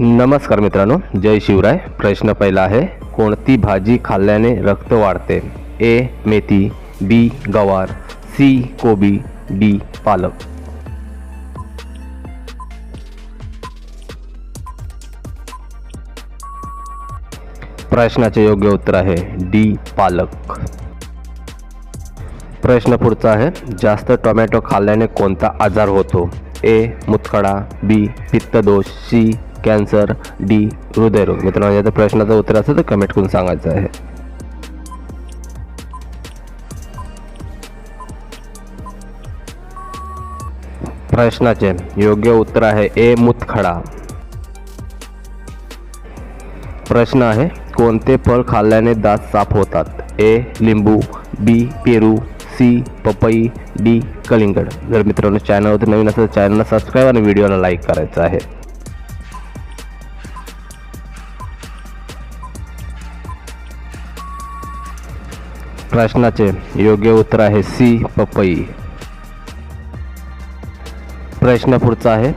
नमस्कार मित्रांनो जय शिवराय. प्रश्न पहिला आहे कोणती भाजी खाल्ल्याने रक्त वाढते? ए मेथी बी गवार सी कोबी डी पालक. प्रश्नाचे योग्य उत्तर आहे डी पालक. प्रश्न पुढचा आहे जास्त टोमॅटो खाल्ल्याने कोणता आजार होतो? ए मुतखडा बी पित्तदोष सी कॅन्सर डी हृदयरोग. मित्रांनो याचं प्रश्नाचं उत्तर असेल तर कमेंट करून सांगायचं आहे. प्रश्नाचे योग्य उत्तर आहे ए मुतखडा. प्रश्न आहे कोणते फळ खाल्ल्याने दात साफ होतात? ए लिंबू बी पेरू सी पपई डी कलिंगड. जर मित्रांनो चॅनलवरती नवीन असेल तर चॅनलला सबस्क्राईब आणि व्हिडिओला लाईक करायचं आहे. प्रश्नाचे योग्य उत्तर आहे सी पपई. प्रश्न पुढचा आहे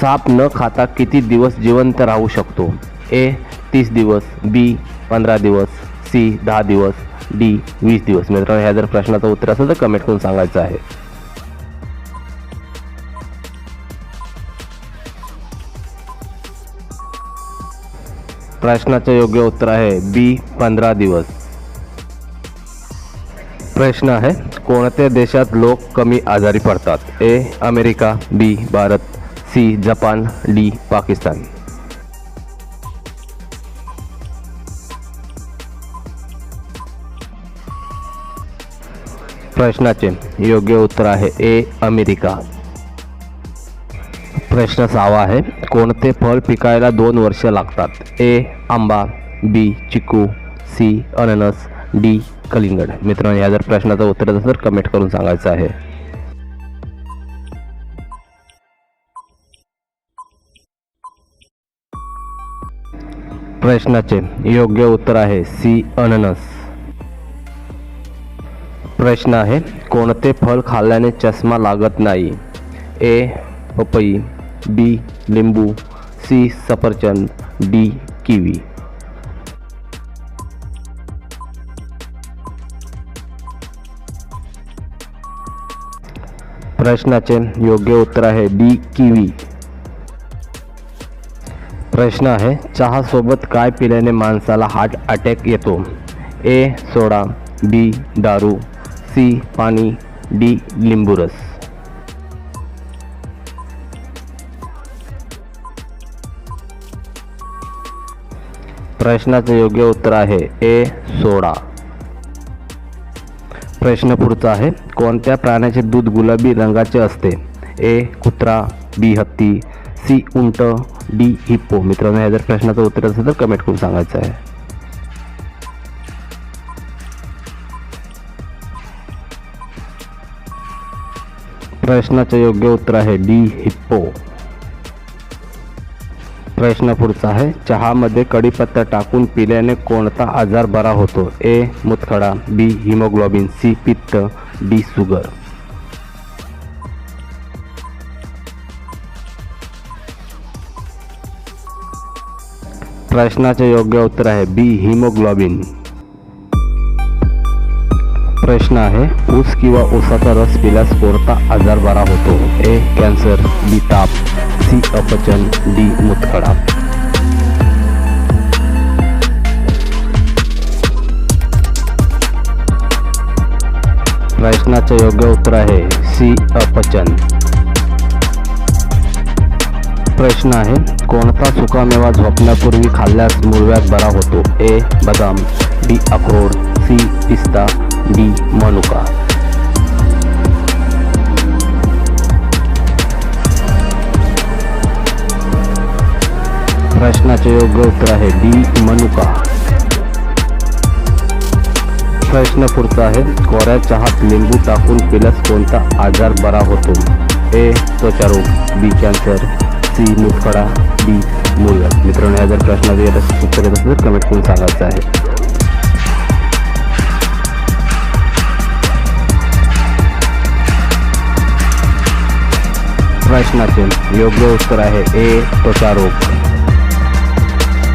साप न खाता किती दिवस जिवंत राहू शकतो? ए तीस दिवस बी पंधरा दिवस सी दहा दिवस डी वीस दिवस. मित्रांनो ह्या जर प्रश्नाचं उत्तर असेल तर कमेंट करून सांगायचं आहे. प्रश्नाचं योग्य उत्तर आहे बी पंधरा दिवस. प्रश्न आहे कोणत्या देशात लोक कमी आजारी पडतात? A America B Bharat C Japan D Pakistan. प्रश्नाचे योग्य उत्तर आहे ए अमेरिका. प्रश्न सहावा आहे कोणते फळ पिकायला दोन वर्ष लागतात? ए आंबा बी चिकू सी अननस डी कलिंगड. मित्रांनो या जर प्रश्नाचं उत्तर असेल तर कमेंट करून सांगायचं आहे. प्रश्नाचे योग्य उत्तर आहे सी अननस. प्रश्न आहे कोणते फळ खाल्ल्याने चष्मा लागत नाही? ए पपई बी लिंबू सी सफरचंद डी किवी. प्रश्नाचे योग्य उत्तर आहे डी किवी. प्रश्न आहे चहासोबत काय पिल्याने माणसाला हार्ट अटॅक येतो? ए सोडा बी दारू सी पाणी डी लिंबूरस. प्रश्नाचे योग्य उत्तर आहे ए सोडा. प्रश्न पुढचा आहे. कोणत्या प्राण्याचे दूध गुलाबी रंगाचे असते? ए कुत्रा बी हत्ती सी उंट डी हिप्पो. मित्रांनो या जर प्रश्नाचं उत्तर असेल तर कमेंट करून सांगायचं आहे. प्रश्नाचं योग्य उत्तर आहे डी हिप्पो. प्रश्न पुढचा आहे. चहामध्ये कढीपत्ता टाकून पिल्याने कोणता आजार बरा होतो? ए. मुतखडा बी. Haemoglobin C. पित्त डी. शुगर. प्रश्नाचे योग्य उत्तर आहे बी. हिमोग्लोबिन. प्रश्न आहे ऊस किंवा ऊसाचा रस पिल्यास कोणता आजार बरा होतो? ए कॅन्सर बी ताप सी अपचन डी मुतखडा. प्रश्नाचे योग्य उत्तर आहे सी अपचन. प्रश्न आहे कोणता सुकामेवा झोपण्यापूर्वी खाल्ल्यास मूळव्यात बरा होतो? ए बदाम बी अक्रोड सी पिस्ता डी मनुका. प्रश्नाचे योग्य उत्तर आहे डी मनुका. प्रश्न पुढचा आहे कोऱ्या चहात लिंबू टाकून पिल्यास कोणता आजार बरा होतो? ए त्वचारोग बी कॅन्सर सी मुतखडा डी मुलगा मित्रांनो या जर प्रश्नाचं येत उत्तर येत असेल तर कमेंट करून सांगायचं आहे. प्रश्न असेल योग्य उत्तर आहे ए त्वचारोग